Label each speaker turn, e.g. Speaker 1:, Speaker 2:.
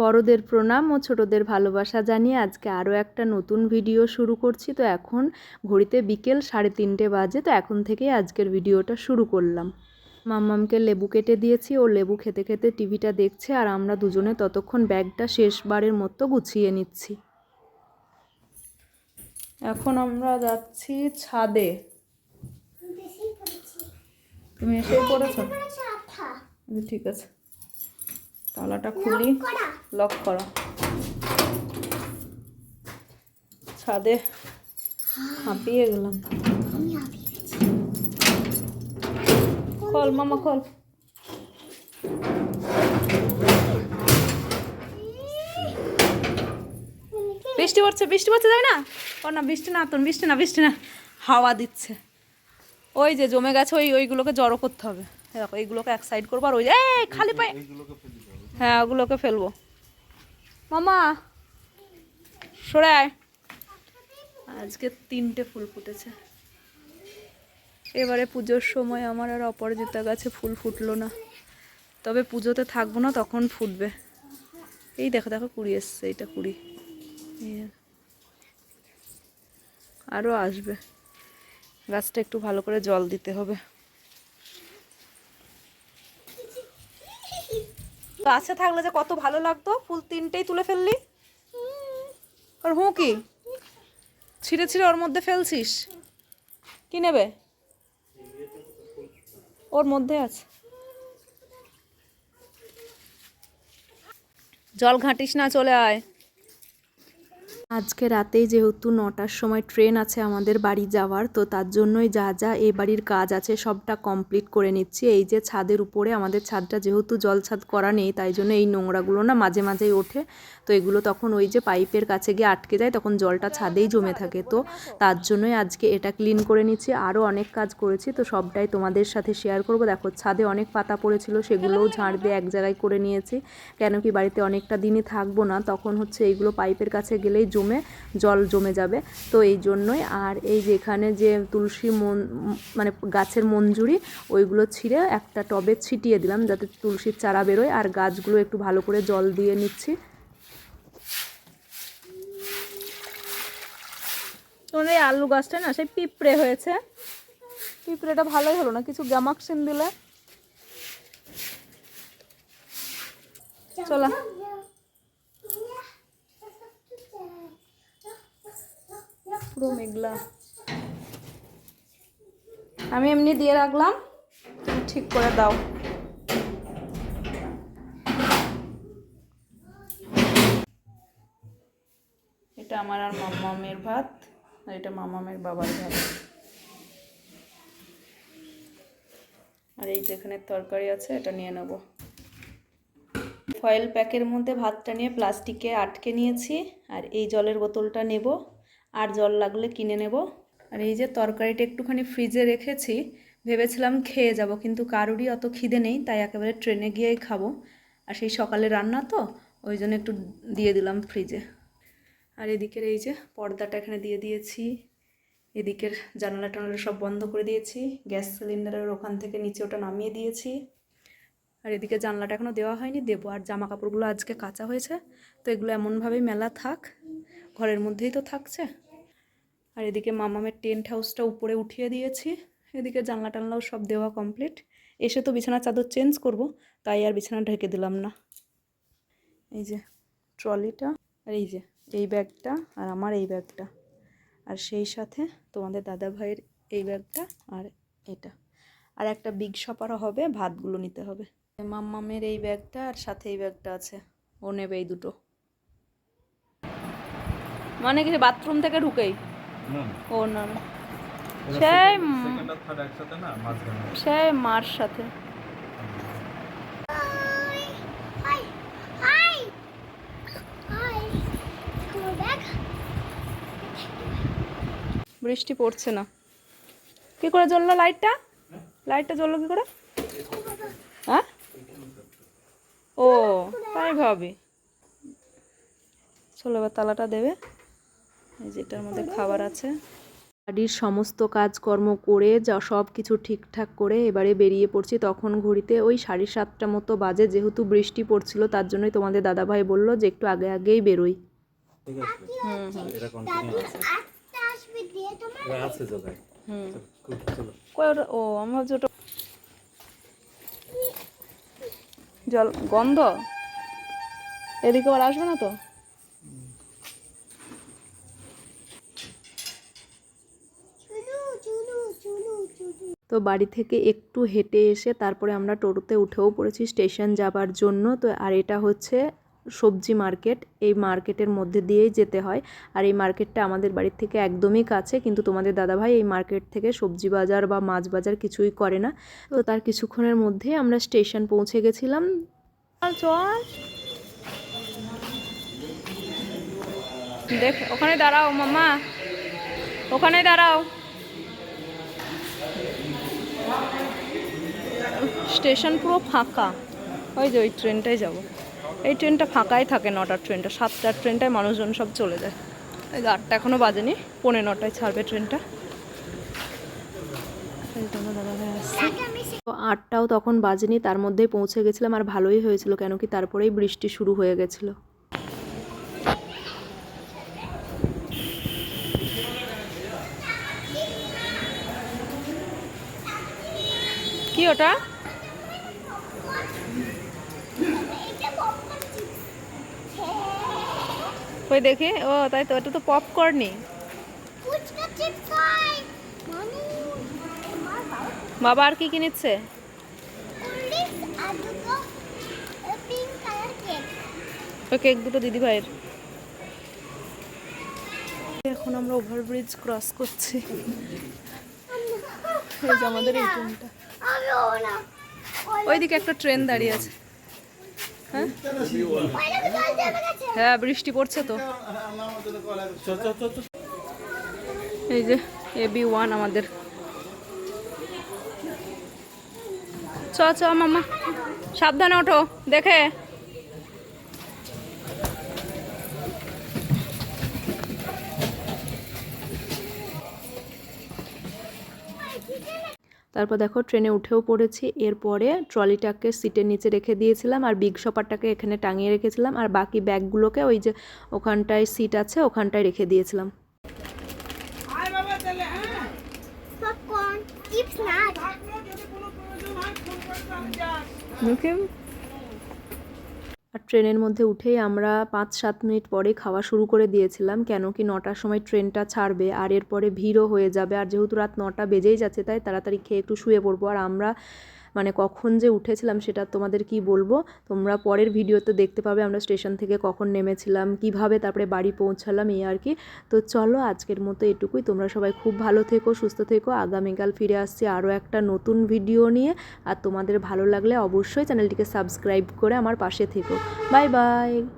Speaker 1: বড়দের প্রণাম ও ছোটদের ভালোবাসা জানিয়ে আজকে আরও একটা নতুন ভিডিও শুরু করছি। তো এখন ঘড়িতে বিকেল সাড়ে তিনটে বাজে তো এখন থেকেই আজকের ভিডিওটা শুরু করলাম। মাম্মামকে লেবু কেটে দিয়েছি ও লেবু খেতে খেতে টিভিটা দেখছে আর আমরা দুজনে ততক্ষণ ব্যাগটা শেষবারের মতো গুছিয়ে নিচ্ছি। এখন আমরা যাচ্ছি ছাদে। তুমি এসেই পড়েছো? আচ্ছা, ঠিক আছে। তালাটা খুলি। লক করো। ছাদে হাঁপিয়ে গেলাম। খল মামা খল বৃষ্টি পড়ছে বৃষ্টি পড়ছে যাবে না? ও না বৃষ্টি না তোর বৃষ্টি না বৃষ্টি না। হাওয়া দিচ্ছে। ওই যে জমে গেছে ওই ওইগুলোকে জড়ো করতে হবে। দেখো এইগুলোকে এক সাইড করব আর ওই যে খালি পায়ে। হ্যাঁ ওগুলোকে ফেলব। মামা, সরে আয়। আজকে তিনটে ফুল ফুটেছে। এবারে পুজোর সময় আমার আর অপরাজিতা গাছে ফুল ফুটলো না। তবে পুজোতে থাকব না, তখন ফুটবে। এই দেখো দেখো, কুড়ি এসছে, এইটা কুড়ি। আরও আসবে। গাছটা একটু ভালো করে জল দিতে হবে। গাছে থাকলে যে কত ভালো লাগতো, ফুল তিনটেই তুলে ফেললি? আর হুঁ কি? ছিঁড়ে ছিঁড়ে ওর মধ্যে ফেলছিস? কি নেবে? ওর মধ্যে আছে। জল ঘাঁটিস না, চলে আয়। আজকে রাতেই যেহেতু নটার সময় ট্রেন আছে আমাদের বাড়ি যাওয়ার, তো তার জন্যই যা যা এ বাড়ির কাজ আছে সবটা কমপ্লিট করে নিচ্ছি। এই যে ছাদের উপরে আমাদের ছাদটা যেহেতু জল ছাদ করা নেই, তাই জন্য এই নোংরাগুলো না মাঝে মাঝেই ওঠে। তো এগুলো তখন ওই যে পাইপের কাছে গিয়ে আটকে যায়, তখন জলটা ছাদেই জমে থাকে। তো তার জন্যই আজকে এটা ক্লিন করে নিচ্ছি। আরও অনেক কাজ করেছি, তো সবটাই তোমাদের সাথে শেয়ার করব। দেখো ছাদে অনেক পাতা পড়েছিল, সেগুলোও ঝাড় দিয়ে এক জায়গায় করে নিয়েছি। কেন কি বাড়িতে অনেকটা দিনই থাকব না, তখন হচ্ছে এইগুলো পাইপের কাছে গেলেই জমে, জল জমে যাবে। তো এই জন্যই আর এই যে এখানে যে তুলসী মন মানে গাছের মঞ্জুরি, ওইগুলো ছিঁড়ে একটা টবে ছিটিয়ে দিলাম যাতে তুলসীর চারা বেরোয়। আর গাছগুলো একটু ভালো করে জল দিয়ে নিচ্ছি। তোমার এই আলু গাছটা না, সেই পিঁপড়ে হয়েছে। পিঁপড়েটা ভালোই হলো না, কিছু গ্যামাক্সিন দিলে? চলা। পুরো মেঘলা। আমি এমনি দিয়ে রাখলাম, তুমি ঠিক করে দাও। এটা আমার আর মামামের ভাত, আর এটা মামামের বাবার ভাত। আর এই যেখানে তরকারি আছে, এটা নিয়ে নেব। ফয়েল প্যাকের মধ্যে ভাতটা নিয়ে প্লাস্টিকে আটকে নিয়েছি, আর এই জলের বোতলটা নেব। আর জল লাগলে কিনে নেব। আর এই যে তরকারিটা একটুখানি ফ্রিজে রেখেছি, ভেবেছিলাম খেয়ে যাব, কিন্তু কারুরই অত খিদে নেই, তাই একেবারে ট্রেনে গিয়েই খাব। আর সেই সকালে রান্না তো, ওই জন্য একটু দিয়ে দিলাম ফ্রিজে। আর এদিকের এই যে পর্দাটা এখানে দিয়ে দিয়েছি, এদিকের জানালা টানালা সব বন্ধ করে দিয়েছি, গ্যাস সিলিন্ডারের ওখান থেকে নিচে ওটা নামিয়ে দিয়েছি। আর এদিকে জানলাটা এখনও দেওয়া হয়নি, দেবো। আর জামা কাপড়গুলো আজকে কাঁচা হয়েছে, তো এগুলো এমনভাবেই মেলা থাক। ঘরের মধ্যেই তো থাকছে। আর এদিকে মামামের টেন্ট হাউসটা উপরে উঠিয়ে দিয়েছি। এদিকে জানলা টানলাও সব দেওয়া কমপ্লিট। এসে তো বিছানার চাদর চেঞ্জ করব, তাই আর বিছানা ঢেকে দিলাম না। এই যে ট্রলিটা, আর এই যে, এই ব্যাগটা আর আমার এই ব্যাগটা। আর সেই সাথে তোমাদের দাদা ভাইয়ের এই ব্যাগটা আর এটা। আর একটা বিগ শপারও হবে, ভাতগুলো নিতে হবে। মাম্মামের এই ব্যাগটা আর সাথে এই ব্যাগটা আছে। ও নেবে এই দুটো। মানে কি বাথরুম থেকে ঢুকেই? ও না না সেই সেই মার সাথে। বৃষ্টি পড়ছে না। কি করে জ্বললো লাইটটা লাইটটা জ্বললো কি করে? হ্যাঁ? ও তাই ভাবি। চলো এবার তালাটা দেবে। এই যেটার মধ্যে খাবার আছে। বাড়ির সমস্ত কাজকর্ম করে যা সব কিছু ঠিকঠাক করে এবারে বেরিয়ে পড়ছি তখন ঘড়িতে ওই সাড়ে সাতটা মতো বাজে যেহেতু বৃষ্টি পড়ছিল তার জন্যই তোমাদের দাদাভাই বলল যে একটু আগে আগেই বেরোই। ও জল গন্ধ? এদিকে আবার আসবে না তো
Speaker 2: চুলু চুলু চুলু চুলু
Speaker 1: তো বাড়ি থেকে একটু হেঁটে এসে তারপরে আমরা টোটোতে উঠেও পড়েছি স্টেশন যাবার জন্য। তো আর এটা হচ্ছে সবজি মার্কেট। এই মার্কেটের মধ্যে দিয়েই যেতে হয়। আর এই মার্কেটটা আমাদের বাড়ির থেকে একদমই কাছে। কিন্তু তোমাদের দাদাভাই এই মার্কেট থেকে সবজি বাজার বা মাছ বাজার কিছুই করে না। তো তার কিছুক্ষণের মধ্যেই আমরা স্টেশন পৌঁছে গেছিলাম। দেখ, ওখানে দাঁড়াও, মামা। ওখানে দাঁড়াও। স্টেশন পুরো ফাঁকা। ওই যে ওই ট্রেনটাই যাব। এই ট্রেনটা ফাঁকাই থাকে, নটার ট্রেনটা, সাতটার ট্রেনটায় মানুষজন সব চলে যায়। এই আটটা এখনও বাজেনি, পৌনে নটায় ছাড়বে ট্রেনটা। আটটাও তখন বাজেনি, তার মধ্যে পৌঁছে গেছিলাম আর ভালোই হয়েছিল, কেন কি তারপরেই বৃষ্টি শুরু হয়ে গেছিল। কি ওটা
Speaker 2: এটা পপকর্ন চিপস হ্যাঁ
Speaker 1: ওই দেখি? ও তাই তো ওটা তো পপকর্নই
Speaker 2: বাবা
Speaker 1: আর কি কিনেছে? ওই কেক দুটো দিদি ভাইয়ের। এখন আমরা ওভারব্রিজ ক্রস করছি। এই যে আমাদের এই ট্রেনটা ওইদিকে একটা ট্রেন দাঁড়িয়ে আছে। হ্যাঁ বৃষ্টি পড়ছে তো। এই যে এ বি ওয়ান আমাদের। চ চ, মামা। সাবধানে ওঠো, দেখে। তারপর দেখো ট্রেনে উঠেও পড়েছি। এরপরে ট্রলিটাকে সিটের নিচে রেখে দিয়েছিলাম আর বিগ শপারটাকে এখানে টাঙিয়ে রেখেছিলাম আর বাকি ব্যাগগুলোকে ওই যে ওখানটায় সিট আছে ওখানটায় রেখে দিয়েছিলাম। আর ট্রেনের মধ্যে উঠেই আমরা পাঁচ সাত মিনিট পরে খাওয়া শুরু করে দিয়েছিলাম। কেন কি নটার সময় ট্রেনটা ছাড়বে আর এরপরে ভিড়ও হয়ে যাবে। আর যেহেতু রাত নটা বেজেই যাচ্ছে, তাই তাড়াতাড়ি খেয়ে একটু শুয়ে পড়ব। আর আমরা মানে কখন যে উঠেছিলাম সেটা তোমাদের কি বলব? তোমরা পরের ভিডিওতে দেখতে পাবে আমরা স্টেশন থেকে কখন নেমেছিলাম, কীভাবে তারপরে বাড়ি পৌঁছালাম, এই আর কি। তো চলো আজকের মতো এটুকুই। তোমরা সবাই খুব ভালো থেকো, সুস্থ থেকো। আগামীকাল ফিরে আসছি আরও একটা নতুন ভিডিও নিয়ে। আর তোমাদের ভালো লাগলে অবশ্যই চ্যানেলটিকে সাবস্ক্রাইব করে আমার পাশে থেকো। Bye bye!